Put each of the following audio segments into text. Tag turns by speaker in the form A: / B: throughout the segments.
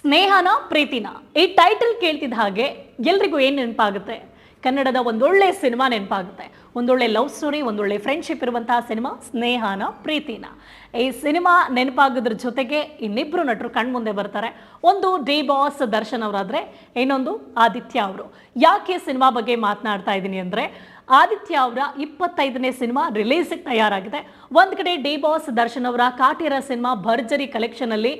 A: ಸ್ನೇಹನ, ಪ್ರೀತಿನ. ಈ ಟೈಟಲ್ ಕೇಳ್ತಿದ್ದ ಹಾಗೆ ಎಲ್ರಿಗೂ ಏನು ನೆನಪಾಗುತ್ತೆ? ಕನ್ನಡದ ಒಂದೊಳ್ಳೆ ಸಿನಿಮಾ ನೆನಪಾಗುತ್ತೆ. ಒಂದೊಳ್ಳೆ ಲವ್ ಸ್ಟೋರಿ ಒಂದೊಳ್ಳೆ ಫ್ರೆಂಡ್ಶಿಪ್ ಇರುವಂತಹ ಸಿನಿಮಾ ಸ್ನೇಹನ, ಪ್ರೀತಿನ. ಈ ಸಿನಿಮಾ ನೆನಪಾಗೋದ್ರ ಜೊತೆಗೆ ಇನ್ನಿಬ್ರು ನಟರು ಕಣ್ಮುಂದೆ ಬರ್ತಾರೆ. ಒಂದು ಡಿ ಬಾಸ್ ದರ್ಶನ್ ಅವರಾದ್ರೆ, ಇನ್ನೊಂದು ಆದಿತ್ಯ ಅವರು. ಯಾಕೆ ಸಿನಿಮಾ ಬಗ್ಗೆ ಮಾತನಾಡ್ತಾ ಇದ್ದೀನಿ ಅಂದರೆ ಆದಿತ್ಯ ಅವರ ಇಪ್ಪತ್ತೈದನೇ ಸಿನಿಮಾ ರಿಲೀಸಿಗೆ ತಯಾರಾಗಿದೆ. ಒಂದು ಕಡೆ ಡಿ ಬಾಸ್ ದರ್ಶನ್ ಅವರ ಕಾಟೇರ ಸಿನಿಮಾ ಭರ್ಜರಿ ಕಲೆಕ್ಷನಲ್ಲಿ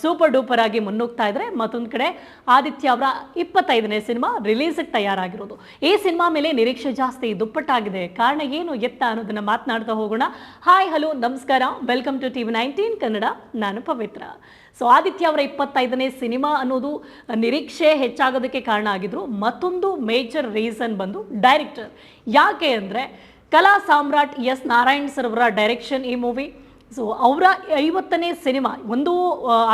A: ಸೂಪರ್ ಡೂಪರ್ ಆಗಿ ಮುನ್ನುಗ್ತಾ ಇದ್ರೆ ಮತ್ತೊಂದು ಕಡೆ ಆದಿತ್ಯ ಅವರ ಇಪ್ಪತ್ತೈದನೇ ಸಿನಿಮಾ ರಿಲೀಸಿಗೆ ತಯಾರಾಗಿರೋದು. ಈ ಸಿನಿಮಾ ಮೇಲೆ ನಿರೀಕ್ಷೆ ಜಾಸ್ತಿ ದುಪ್ಪಟ್ಟಾಗಿದೆ. ಕಾರಣ ಏನು ಎತ್ತ ಅನ್ನೋದನ್ನ ಮಾತನಾಡ್ತಾ ಹೋಗೋಣ. ಹಾಯ್ ಹಲೋ ನಮಸ್ಕಾರ. Welcome to TV nineteen Kannada ನಾನು ಪವಿತ್ರ. ಸೊ ಆದಿತ್ಯ ಅವರ ಇಪ್ಪತ್ತೈದನೇ ಸಿನಿಮಾ ಅನ್ನೋದು ನಿರೀಕ್ಷೆ ಹೆಚ್ಚಾಗೋದಕ್ಕೆ ಕಾರಣ ಆಗಿದ್ರು. ಮತ್ತೊಂದು ಮೇಜರ್ ರೀಸನ್ ಬಂದು ಡೈರೆಕ್ಟರ್. ಯಾಕೆ ಅಂದರೆ ಕಲಾ ಸಾಮ್ರಾಟ್ ಎಸ್ ನಾರಾಯಣ್ ಸರ್ ಅವರ ಡೈರೆಕ್ಷನ್ ಈ ಮೂವಿ. ಸೊ, ಅವರ ಐವತ್ತನೇ ಸಿನಿಮಾ, ಒಂದು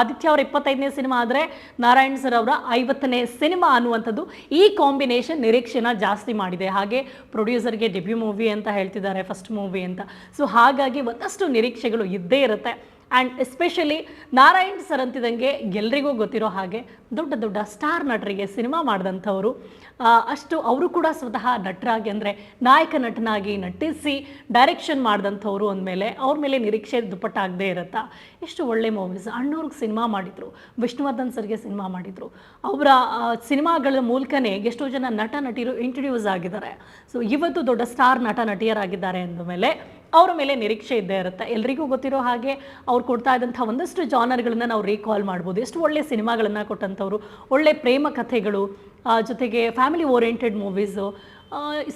A: ಆದಿತ್ಯ ಅವರ ಇಪ್ಪತ್ತೈದನೇ ಸಿನಿಮಾ ಆದರೆ ನಾರಾಯಣ್ ಸರ್ ಅವರ ಐವತ್ತನೇ ಸಿನಿಮಾ ಅನ್ನುವಂಥದ್ದು ಈ ಕಾಂಬಿನೇಷನ್ ನಿರೀಕ್ಷೆನ ಜಾಸ್ತಿ ಮಾಡಿದೆ. ಹಾಗೆ ಪ್ರೊಡ್ಯೂಸರ್ಗೆ ಡೆಬ್ಯೂ ಮೂವಿ ಅಂತ ಹೇಳ್ತಿದ್ದಾರೆ ಫಸ್ಟ್ ಮೂವಿ ಅಂತ. ಸೊ, ಹಾಗಾಗಿ ಒಂದಷ್ಟು ನಿರೀಕ್ಷೆಗಳು ಇದ್ದೇ ಇರುತ್ತೆ. ಆ್ಯಂಡ್ ಎಸ್ಪೆಷಲಿ ನಾರಾಯಣ್ ಸರ್ ಅಂತಿದಂಗೆ ಎಲ್ರಿಗೂ ಗೊತ್ತಿರೋ ಹಾಗೆ ದೊಡ್ಡ ದೊಡ್ಡ ಸ್ಟಾರ್ ನಟರಿಗೆ ಸಿನಿಮಾ ಮಾಡಿದಂಥವರು. ಅಷ್ಟು ಅವರು ಕೂಡ ಸ್ವತಃ ನಟರಾಗಿ ಅಂದರೆ ನಾಯಕ ನಟನಾಗಿ ನಟಿಸಿ ಡೈರೆಕ್ಷನ್ ಮಾಡಿದಂಥವ್ರು ಅಂದಮೇಲೆ ಅವ್ರ ಮೇಲೆ ನಿರೀಕ್ಷೆ ದುಪ್ಪಟ್ಟಾಗದೇ ಇರುತ್ತಾ? ಎಷ್ಟು ಒಳ್ಳೆ ಮೂವೀಸ್ ಅಣ್ಣವ್ರಿಗೆ ಸಿನಿಮಾ ಮಾಡಿದರು, ವಿಷ್ಣುವರ್ಧನ್ ಸರ್ಗೆ ಸಿನಿಮಾ ಮಾಡಿದರು. ಅವರ ಸಿನಿಮಾಗಳ ಮೂಲಕನೇ ಎಷ್ಟೋ ಜನ ನಟ ನಟಿಯರು ಇಂಟ್ರಡ್ಯೂಸ್ ಆಗಿದ್ದಾರೆ. ಸೊ ಇವತ್ತು ದೊಡ್ಡ ಸ್ಟಾರ್ ನಟ ನಟಿಯರಾಗಿದ್ದಾರೆ ಅಂದಮೇಲೆ ಅವರ ಮೇಲೆ ನಿರೀಕ್ಷೆ ಇದ್ದೇ ಇರುತ್ತೆ. ಎಲ್ರಿಗೂ ಗೊತ್ತಿರೋ ಹಾಗೆ ಅವ್ರು ಕೊಡ್ತಾ ಇದ್ದಂಥ ಒಂದಷ್ಟು ಜಾನರ್ಗಳನ್ನು ನಾವು ರೀಕಾಲ್ ಮಾಡ್ಬೋದು. ಎಷ್ಟು ಒಳ್ಳೆ ಸಿನಿಮಾಗಳನ್ನು ಕೊಟ್ಟಂಥವ್ರು, ಒಳ್ಳೆ ಪ್ರೇಮ ಕಥೆಗಳು ಜೊತೆಗೆ ಫ್ಯಾಮಿಲಿ ಓರಿಯೆಂಟೆಡ್ ಮೂವೀಸು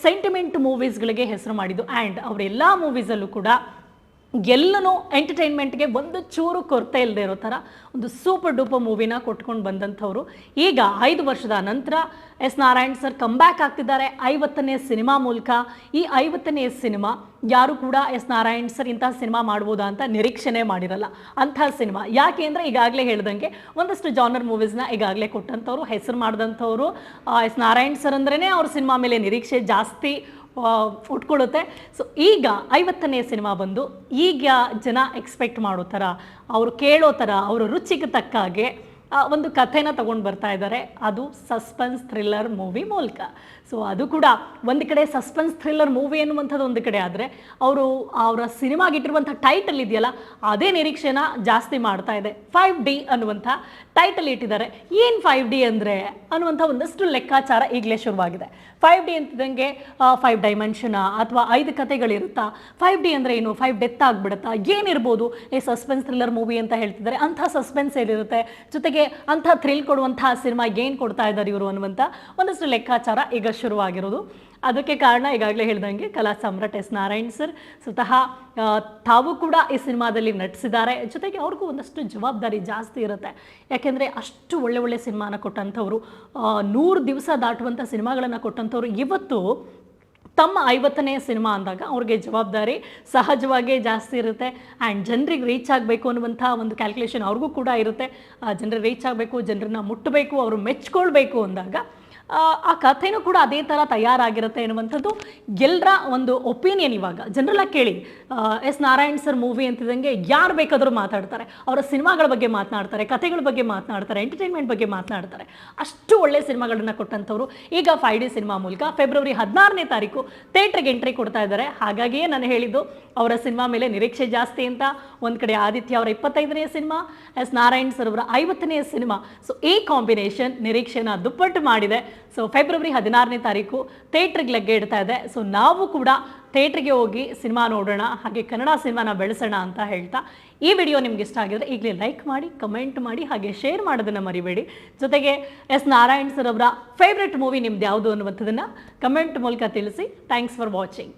A: ಸೆಂಟಿಮೆಂಟ್ ಮೂವೀಸ್ಗಳಿಗೆ ಹೆಸರು ಮಾಡಿದ್ದು. ಆ್ಯಂಡ್ ಅವರೆಲ್ಲ ಮೂವೀಸಲ್ಲೂ ಕೂಡ ಎಲ್ಲನೂ ಎಂಟರ್ಟೈನ್ಮೆಂಟ್ಗೆ ಒಂದು ಚೂರು ಕೊರತೆ ಇಲ್ಲದೆ ಇರೋ ಥರ ಒಂದು ಸೂಪರ್ ಡೂಪರ್ ಮೂವಿನ ಕೊಟ್ಕೊಂಡು ಬಂದಂಥವ್ರು. ಈಗ ಐದು ವರ್ಷದ ನಂತರ ಎಸ್ ನಾರಾಯಣ್ ಸರ್ ಕಂಬ್ಯಾಕ್ ಆಗ್ತಿದ್ದಾರೆ. ಐವತ್ತನೇ ಸಿನಿಮಾ ಮೂಲಕ. ಈ ಐವತ್ತನೇ ಸಿನಿಮಾ ಯಾರು ಕೂಡ ಎಸ್ ನಾರಾಯಣ್ ಸರ್ ಇಂಥ ಸಿನಿಮಾ ಮಾಡ್ಬೋದಾ ಅಂತ ನಿರೀಕ್ಷೆನೇ ಮಾಡಿರಲ್ಲ. ಅಂಥ ಸಿನಿಮಾ. ಯಾಕೆ ಅಂದರೆ ಈಗಾಗಲೇ ಹೇಳ್ದಂಗೆ ಒಂದಷ್ಟು ಜಾನರ್ ಮೂವೀಸ್ನ ಈಗಾಗಲೇ ಕೊಟ್ಟಂಥವ್ರು, ಹೆಸರು ಮಾಡಿದಂಥವ್ರು. ಎಸ್ ನಾರಾಯಣ್ ಸರ್ ಅಂದ್ರೇ ಅವ್ರ ಸಿನಿಮಾ ಮೇಲೆ ನಿರೀಕ್ಷೆ ಜಾಸ್ತಿ. ಉಟ್ಕೊಳ್ಳುತ್ತೆ. ಸೊ ಈಗ ಐವತ್ತನೇ ಸಿನಿಮಾ ಬಂದು ಈಗ ಜನ ಎಕ್ಸ್ಪೆಕ್ಟ್ ಮಾಡೋ ಥರ, ಅವರು ಕೇಳೋ ಥರ, ಅವರ ರುಚಿಗೆ ತಕ್ಕ ಹಾಗೆ ಒಂದು ಕಥೆನ ತಗೊಂಡು ಬರ್ತಾ ಇದ್ದಾರೆ ಅದು ಸಸ್ಪೆನ್ಸ್ ಥ್ರಿಲ್ಲರ್ ಮೂವಿ ಮೂಲಕ. ಸೊ ಅದು ಕೂಡ ಒಂದು ಕಡೆ ಸಸ್ಪೆನ್ಸ್ ಥ್ರಿಲ್ಲರ್ ಮೂವಿ ಅನ್ನುವಂಥದ್ದು ಒಂದು ಕಡೆ ಆದರೆ, ಅವರು ಅವರ ಸಿನಿಮಾಗಿಟ್ಟಿರುವಂಥ ಟೈಟಲ್ ಇದೆಯಲ್ಲ, ಅದೇ ನಿರೀಕ್ಷೆನ ಜಾಸ್ತಿ ಮಾಡ್ತಾ ಇದೆ. ಫೈವ್ ಡಿ ಅನ್ನುವಂಥ ಟೈಟಲ್ ಇಟ್ಟಿದ್ದಾರೆ. ಏನು ಫೈವ್ ಡಿ ಅಂದರೆ ಅನ್ನುವಂಥ ಒಂದಷ್ಟು ಲೆಕ್ಕಾಚಾರ ಈಗಲೇ ಶುರುವಾಗಿದೆ. ಫೈವ್ ಡಿ ಅಂತಿದ್ದಂಗೆ ಫೈವ್ ಡೈಮೆನ್ಷನ ಅಥವಾ ಐದು ಕಥೆಗಳಿರುತ್ತಾ? ಫೈವ್ ಡಿ ಅಂದರೆ ಏನು? ಫೈವ್ ಡೆತ್ ಆಗಿಬಿಡುತ್ತಾ? ಏನಿರ್ಬೋದು ಈ ಸಸ್ಪೆನ್ಸ್ ಥ್ರಿಲ್ಲರ್ ಮೂವಿ ಅಂತ ಹೇಳ್ತಿದ್ದಾರೆ. ಅಂಥ ಸಸ್ಪೆನ್ಸ್ ಏನಿರುತ್ತೆ? ಜೊತೆಗೆ ಅಂಥ ಥ್ರಿಲ್ ಕೊಡುವಂಥ ಸಿನಿಮಾ ಏನು ಕೊಡ್ತಾ ಇದ್ದಾರೆ ಇವರು ಅನ್ನುವಂಥ ಒಂದಷ್ಟು ಲೆಕ್ಕಾಚಾರ ಈಗ ಶುರುವಾಗಿರೋದು. ಅದಕ್ಕೆ ಕಾರಣ ಈಗಾಗಲೇ ಹೇಳ್ದಂಗೆ ಕಲಾ ಸಮ್ರಾಟ್ ಎಸ್ ನಾರಾಯಣ್ ಸರ್. ಸ್ವತಃ ತಾವು ಕೂಡ ಈ ಸಿನಿಮಾದಲ್ಲಿ ನಟಿಸಿದ್ದಾರೆ. ಜೊತೆಗೆ ಅವ್ರಿಗೂ ಒಂದಷ್ಟು ಜವಾಬ್ದಾರಿ ಜಾಸ್ತಿ ಇರುತ್ತೆ. ಯಾಕೆಂದರೆ ಅಷ್ಟು ಒಳ್ಳೆ ಒಳ್ಳೆ ಸಿನಿಮಾನ ಕೊಟ್ಟಂಥವ್ರು ನೂರು ದಿವಸ ದಾಟುವಂಥ ಸಿನಿಮಾಗಳನ್ನು ಕೊಟ್ಟಂಥವ್ರು ಇವತ್ತು ತಮ್ಮ ಐವತ್ತನೇ ಸಿನಿಮಾ ಅಂದಾಗ ಅವ್ರಿಗೆ ಜವಾಬ್ದಾರಿ ಸಹಜವಾಗೇ ಜಾಸ್ತಿ ಇರುತ್ತೆ. ಆ್ಯಂಡ್ ಜನರಿಗೆ ರೀಚ್ ಆಗಬೇಕು ಅನ್ನುವಂಥ ಒಂದು ಕ್ಯಾಲ್ಕುಲೇಷನ್ ಅವ್ರಿಗೂ ಕೂಡ ಇರುತ್ತೆ. ಜನರಿಗೆ ರೀಚ್ ಆಗಬೇಕು, ಜನರನ್ನ ಮುಟ್ಟಬೇಕು ಅವರು ಮೆಚ್ಕೊಳ್ಬೇಕು ಅಂದಾಗ ಆ, ಕಥೆನೂ ಕೂಡ ಅದೇ ಥರ ತಯಾರಾಗಿರುತ್ತೆ ಎನ್ನುವಂಥದ್ದು ಎಲ್ಲರ ಒಂದು ಒಪಿನಿಯನ್ ಇವಾಗ. ಜನರೆಲ್ಲ ಕೇಳಿ ಎಸ್ ನಾರಾಯಣ್ ಸರ್ ಮೂವಿ ಅಂತಿದ್ದಂಗೆ ಯಾರು ಬೇಕಾದರೂ ಮಾತಾಡ್ತಾರೆ. ಅವರ ಸಿನಿಮಾಗಳ ಬಗ್ಗೆ ಮಾತನಾಡ್ತಾರೆ ಕಥೆಗಳ ಬಗ್ಗೆ ಮಾತನಾಡ್ತಾರೆ ಎಂಟರ್ಟೈನ್ಮೆಂಟ್ ಬಗ್ಗೆ ಮಾತನಾಡ್ತಾರೆ. ಅಷ್ಟು ಒಳ್ಳೆ ಸಿನಿಮಾಗಳನ್ನ ಕೊಟ್ಟಂಥವ್ರು. ಈಗ ಫೈವ್ ಡಿ ಸಿನಿಮಾ ಮೂಲಕ ಫೆಬ್ರವರಿ ಹದಿನಾರನೇ ತಾರೀಕು ಥಿಯೇಟ್ರಿಗೆ ಎಂಟ್ರಿ ಕೊಡ್ತಾ ಇದ್ದಾರೆ. ಹಾಗಾಗಿಯೇ ನಾನು ಹೇಳಿದ್ದು ಅವರ ಸಿನಿಮಾ ಮೇಲೆ ನಿರೀಕ್ಷೆ ಜಾಸ್ತಿ ಅಂತ. ಒಂದು ಕಡೆ ಆದಿತ್ಯ ಅವರ ಇಪ್ಪತ್ತೈದನೇ ಸಿನಿಮಾ ಎಸ್ ನಾರಾಯಣ್ ಸರ್ ಅವರ ಐವತ್ತನೇ ಸಿನಿಮಾ ಸೊ ಈ ಕಾಂಬಿನೇಷನ್ ನಿರೀಕ್ಷೆನ ದುಪ್ಪಟ್ಟು ಮಾಡಿದೆ. ಸೊ ಫೆಬ್ರವರಿ ಹದಿನಾರನೇ ತಾರೀಕು ಥಿಯೇಟ್ರಿಗೆ ಲಗ್ಗೆ ಇಡ್ತಾ ಇದೆ. ಸೊ ನಾವು ಕೂಡ ಥಿಯೇಟ್ರಿಗೆ ಹೋಗಿ ಸಿನಿಮಾ ನೋಡೋಣ, ಹಾಗೆ ಕನ್ನಡ ಸಿನಿಮಾನ ಬೆಳೆಸೋಣ ಅಂತ ಹೇಳ್ತಾ ಈ ವಿಡಿಯೋ ನಿಮ್ಗೆ ಇಷ್ಟ ಆಗಿದ್ರೆ ಈಗಲೇ ಲೈಕ್ ಮಾಡಿ ಕಮೆಂಟ್ ಮಾಡಿ, ಹಾಗೆ ಶೇರ್ ಮಾಡೋದನ್ನು ಮರಿಬೇಡಿ. ಜೊತೆಗೆ ಎಸ್ ನಾರಾಯಣ್ ಸರ್ ಅವರ ಫೇವ್ರೆಟ್ ಮೂವಿ ನಿಮ್ದು ಯಾವುದು ಅನ್ನುವಂಥದ್ದನ್ನು ಕಮೆಂಟ್ ಮೂಲಕ ತಿಳಿಸಿ. Thanks for watching